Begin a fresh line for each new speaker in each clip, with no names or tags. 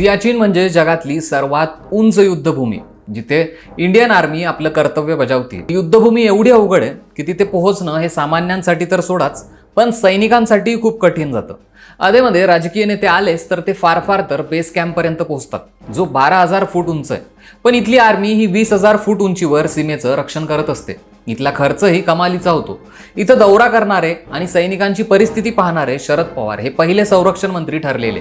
सियाचीन म्हणजे जगातली सर्वात उंच युद्धभूमी जिथे इंडियन आर्मी आपलं कर्तव्य बजावते. युद्धभूमी एवढी अवघड आहे की तिथे पोहोचणं हे सामान्यांसाठी तर सोडाच पण सैनिकांसाठी खूप कठीण जातं. अधेमध्ये राजकीय नेते आलेच तर ते फार फार तर बेस कॅम्पपर्यंत पोहोचतात जो बारा हजार फूट उंच आहे. पण इथली आर्मी ही वीस हजार फूट उंचीवर सीमेचं रक्षण करत असते. इथला खर्चही कमालीचा होतो. इथं दौरा करणारे आणि सैनिकांची परिस्थिती पाहणारे शरद पवार हे पहिले संरक्षण मंत्री ठरलेले.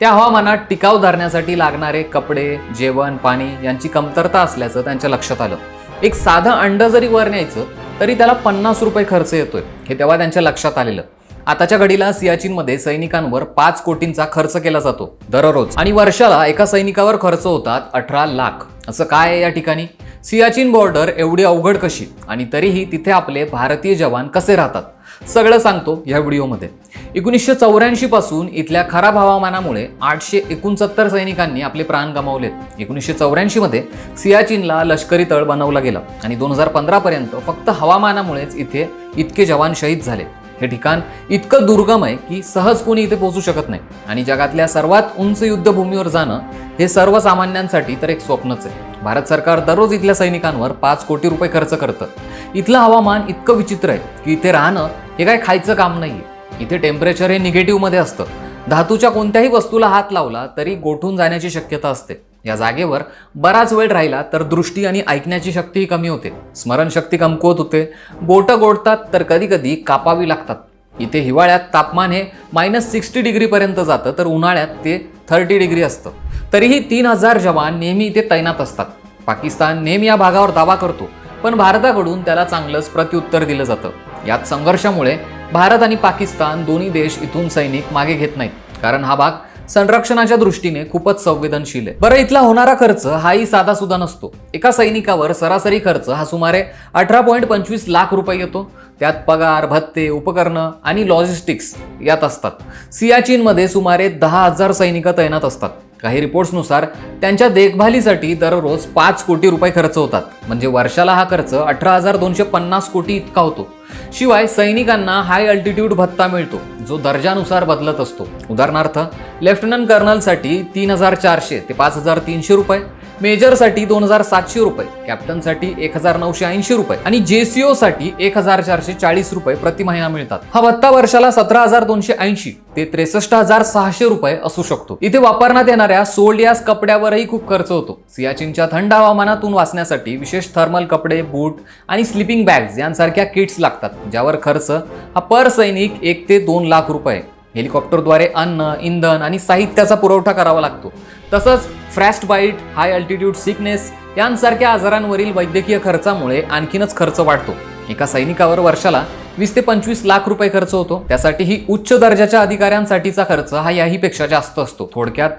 त्या हवामानात टिकाव धरण्यासाठी लागणारे कपडे जेवण पाणी यांची कमतरता असल्याचं त्यांच्या लक्षात आलं. एक साधं अंड जरी वर न्यायचं तरी त्याला पन्नास रुपये खर्च येतोय हे तेव्हा त्यांच्या लक्षात आलेलं. आताच्या घडीला सियाचीनमध्ये सैनिकांवर पाच कोटींचा खर्च केला जातो दररोज. आणि वर्षाला एका सैनिकावर खर्च होतात अठरा लाख. असं काय आहे या ठिकाणी? सियाचीन बॉर्डर एवढी अवघड कशी? आणि तरीही तिथे आपले भारतीय जवान कसे राहतात? सगळं सांगतो या व्हिडिओमध्ये. एकोणीसशे चौऱ्याऐंशी पासून इथल्या खराब हवामानामुळे आठशे एकोणसत्तर सैनिकांनी आपले प्राण गमावलेत. एकोणीसशे चौऱ्याऐंशीमध्ये सियाचिनला सियाचीनला लष्करी तळ बनवला गेला. आणि दोन हजार पंधरापर्यंत फक्त हवामानामुळेच इथे इतके जवान शहीद झाले. हे ठिकाण इतकं दुर्गम आहे की सहज कोणी इथे पोहोचू शकत नाही. आणि जगातल्या सर्वात उंच युद्धभूमीवर जाणं हे सर्वसामान्यांसाठी तर एक स्वप्नच आहे. भारत सरकार दररोज इथल्या सैनिकांवर पाच कोटी रुपये खर्च करतं. इथलं हवामान इतकं विचित्र आहे की इथे राहणं हे काय खायचं काम नाही इथे टेम्परेचर हे निगेटिव्हमध्ये असतं. धातूच्या कोणत्याही वस्तूला हात लावला तरी गोठून जाण्याची शक्यता असते. या जागेवर बराच वेळ राहिला तर दृष्टी आणि ऐकण्याची शक्तीही कमी होते. स्मरणशक्ती कमकुवत होते. बोटं गोडतात तर कधी कधी कापावी लागतात. इथे हिवाळ्यात तापमान हे मायनस सिक्स्टी डिग्रीपर्यंत जातं तर उन्हाळ्यात ते थर्टी डिग्री असतं. तरीही तीन हजार जवान नेहमी इथे तैनात असतात. पाकिस्तान नेहमी या भागावर दावा करतो पण भारताकडून त्याला चांगलंच प्रत्युत्तर दिलं जातं. यात संघर्षामुळे भारत आणि पाकिस्तान दोन्ही देश इथून सैनिक मागे घेत नाहीत कारण हा भाग संरक्षणाच्या दृष्टीने खूपच संवेदनशील आहे. बरं इथला होणारा खर्च हाही साधा सुद्धा नसतो. एका सैनिकावर सरासरी खर्च हा सुमारे अठरा पॉईंट पंचवीस लाख रुपये येतो. त्यात पगार भत्ते उपकरणं आणि लॉजिस्टिक्स यात असतात. सियाचीनमध्ये सुमारे दहा हजार सैनिक तैनात असतात. काही रिपोर्ट्सनुसार त्यांच्या देखभालीसाठी दररोज पाच कोटी रुपये खर्च होतात. म्हणजे वर्षाला हा खर्च अठरा हजार दोनशे पन्नास कोटी इतका होतो. शिवाय सैनिकांना हाय अल्टिट्यूड भत्ता मिळतो जो दर्जानुसार बदलत असतो. उदाहरणार्थ लेफ्टनंट कर्नलसाठी तीन हजार चारशे ते पाच हजार तीनशे रुपये. मेजरसाठी दोन हजार सातशे रुपये. कॅप्टनसाठी एक हजार नऊशे ऐंशी रुपये. आणि जेसीओ साठी एक हजार चारशे चाळीस रुपये प्रति महिना मिळतात. हा भत्ता वर्षाला सतरा हजार दोनशे ऐंशी ते त्रेसष्ट हजार सहाशे रुपये असू शकतो. इथे वापरण्यात येणाऱ्या सोल्ड यास कपड्यावरही खूप खर्च होतो. सियाचिनच्या थंड हवामानातून वाचण्यासाठी विशेष थर्मल कपडे बूट आणि स्लिपिंग बॅग्स यांसारख्या किट्स लागतात ज्यावर खर्च हा पर सैनिक एक ते दोन लाख रुपये हेलिकॉप्टरद्वारे अन्न इंधन आणि साहित्याचा पुरवठा करावा लागतो. तसंच frostbite high altitude sickness यांसारख्या आजारांवरील वैद्यकीय खर्चामुळे आणखीनच खर्च वाढतो. एका सैनिकावर वर्षाला वीस ते पंचवीस लाख रुपये खर्च होतो. त्यासाठी ही उच्च दर्जाच्या अधिकाऱ्यांसाठीचा खर्च हा याहीपेक्षा जास्त असतो. थोडक्यात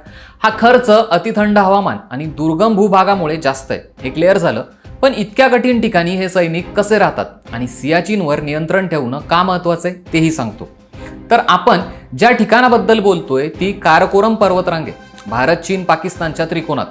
हा खर्च अतिथंड हवामान आणि दुर्गम भूभागामुळे जास्त आहे. हे क्लिअर झालं. पण इतक्या कठीण ठिकाणी हे सैनिक कसे राहतात? आणि सियाचीनवर नियंत्रण ठेवणं का महत्वाचं आहे? तेही सांगतो. तर आपण ज्या ठिकाणाबद्दल बोलतोय ती काराकोरम पर्वतरांग आहे भारत चीन पाकिस्तानच्या त्रिकोणात.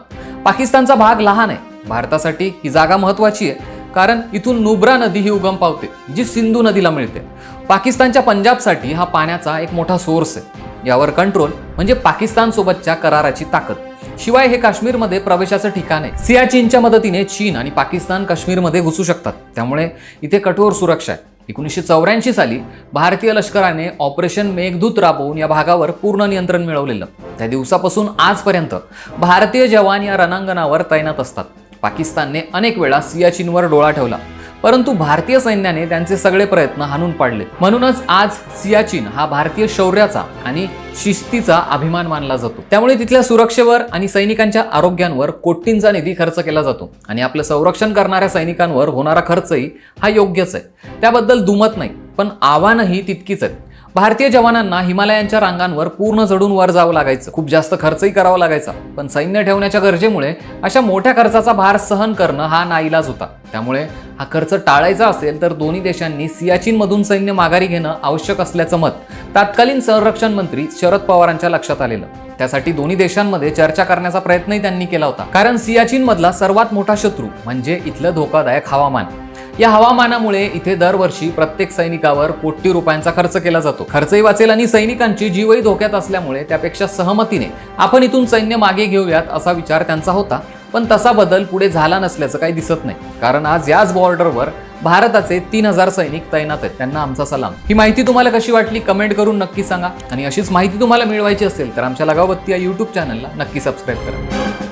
पाकिस्तानचा भाग लहान आहे. भारतासाठी ही जागा महत्वाची आहे. कारण इथून नुब्रा नदी ही उगम पावते जी सिंधू नदीला मिळते. पाकिस्तानच्या पंजाबसाठी हा पाण्याचा एक मोठा सोर्स आहे. यावर कंट्रोल म्हणजे पाकिस्तानसोबतच्या कराराची ताकद. शिवाय हे काश्मीरमध्ये प्रवेशाचं ठिकाण आहे. सियाचीनच्या मदतीने चीन आणि पाकिस्तान काश्मीरमध्ये घुसू शकतात. त्यामुळे इथे कठोर सुरक्षा आहे. एकोणीसशे चौऱ्याऐंशी साली भारतीय लष्कराने ऑपरेशन मेघदूत राबवून या भागावर पूर्ण नियंत्रण मिळवलेलं. त्या दिवसापासून आजपर्यंत भारतीय जवान या रणांगणावर तैनात असतात. पाकिस्तानने अनेक वेळा सियाचीनवर डोळा ठेवला. परंतु भारतीय सैन्याने त्यांचे सगळे प्रयत्न हाणून पाडले. म्हणूनच आज सियाचीन हा भारतीय शौर्याचा आणि शिस्तीचा अभिमान मानला जातो. त्यामुळे तिथल्या सुरक्षेवर आणि सैनिकांच्या आरोग्यांवर कोटींचा निधी खर्च केला जातो आणि आपलं संरक्षण करणाऱ्या सैनिकांवर होणारा खर्चही हा योग्यच आहे. त्याबद्दल दुमत नाही पण आव्हानही तितकीच आहेत. भारतीय जवानांना हिमालयांच्या रांगांवर पूर्ण चढून वर जावं लागायचं. खूप जास्त खर्चही करावा लागायचा. पण सैन्य ठेवण्याच्या गरजेमुळे अशा मोठ्या खर्चाचा भार सहन करणं हा नाईलाज होता. त्यामुळे हा खर्च टाळायचा असेल तर दोन्ही देशांनी सियाचीनमधून सैन्य माघारी घेणं आवश्यक असल्याचं मत तत्कालीन संरक्षण मंत्री शरद पवारांच्या लक्षात आलेलं. त्यासाठी दोन्ही देशांमध्ये चर्चा करण्याचा प्रयत्नही त्यांनी केला होता. कारण सियाचीन मधला सर्वात मोठा शत्रू म्हणजे इथलं धोकादायक हवामान. या हवामानामुळे इथे दरवर्षी प्रत्येक सैनिकावर कोटी रुपयांचा खर्च केला जातो. खर्चही वाचेल आणि सैनिकांची जीवही धोक्यात असल्यामुळे त्यापेक्षा सहमतीने आपण इथून सैन्य मागे घेऊयात असा विचार त्यांचा होता. पण तसा बदल पुढे झाला नसल्याचं काही दिसत नाही. कारण आज याच बॉर्डरवर भारताचे तीन हजार सैनिक तैनात आहेत. त्यांना आमचा सलाम. ही माहिती तुम्हाला कशी वाटली कमेंट करून नक्की सांगा. आणि अशीच माहिती तुम्हाला मिळवायची असेल तर आमच्या लगावबत्ती या यूट्यूब चॅनलला नक्की सबस्क्राईब करा.